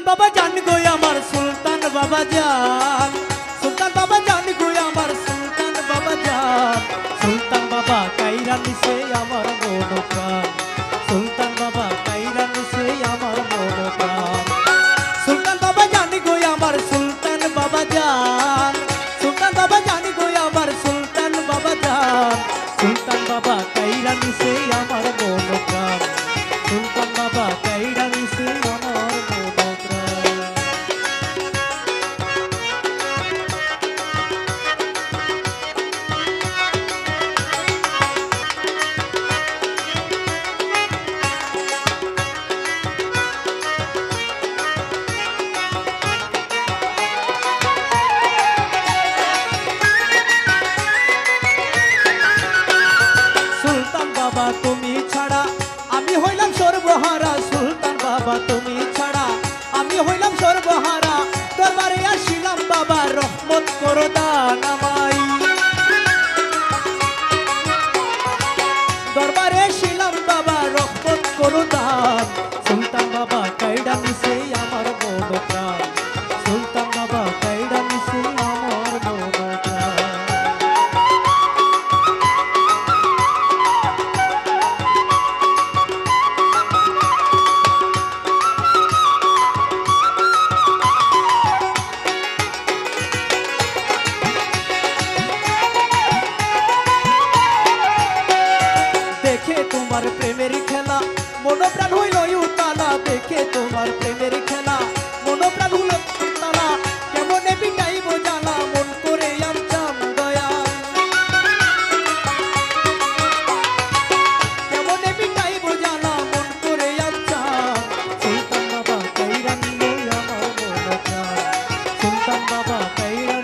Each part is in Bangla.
সুলতান বাবা জান গো আমার সুলতান বাবা জান সুলতান বাবা জান গো আমার সুলতান বাবা জান সুলতান বাবা কাইরা নিছে আমার মনোকা সুলতান বাবা কাইরা নিছে আমার মনোকা সুলতান বাবা জান গো আমার সুলতান বাবা জান সুলতান বাবা জান গো আমার সুলতান বাবা জান সুলতান বাবা কাইরা নিছে আমার মনোকা আমি হইলাম সর্বহারা সুলতান বাবা তুমি ছাড়া। আমি হইলাম সর্বহারা দরবারে 爸爸，别让。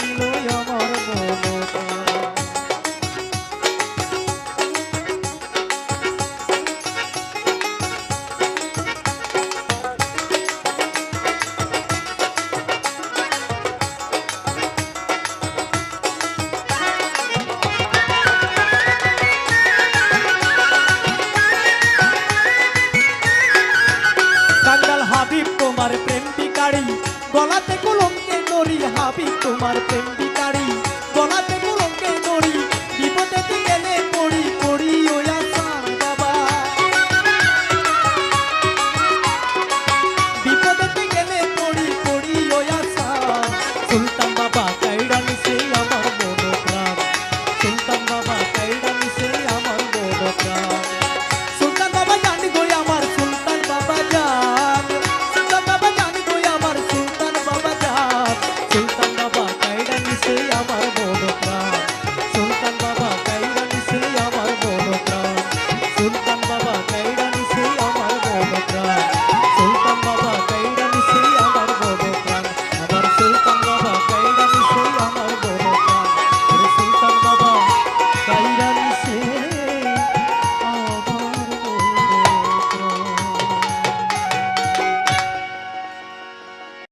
পাপি, তোমার প্রেম বিতারি গলাতে গুরুকে নড়ি বিপদে গেলে পড়ি পড়ি ওয়া সার বাবা। বিপদে গেলে পড়ি পড়ি ওয়া সার